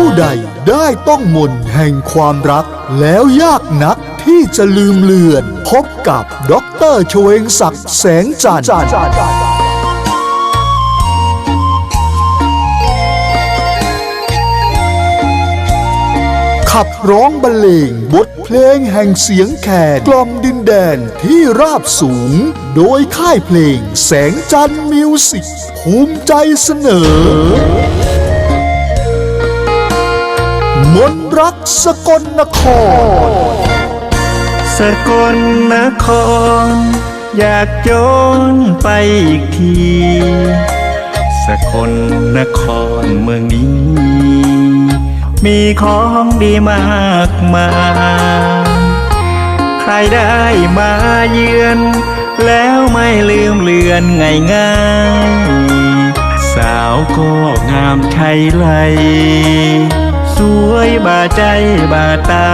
ู้ใดได้ต้องมนแห่งความรัก แล้วยากนักที่จะลืมเลือน พบกับด็อกเตอร์ชเวงศักดิ์แสงจันทร์ขับร้องบรรเลงบทเพลงแห่งเสียงแคนกล่อมดินแดนที่ราบสูง โดยค่ายเพลงแสงจันทร์มิวสิกภูมิใจเสนอ มนรักสกลนคร สกลนคร อยากย้อนไปอีกที สกลนครเมืองนี้ มีของดีมากมายใครได้มาเยือน แล้วไม่ลืมเลือนง่ายง่ายสาวก็งามไทยไล สวยบาใจบาตา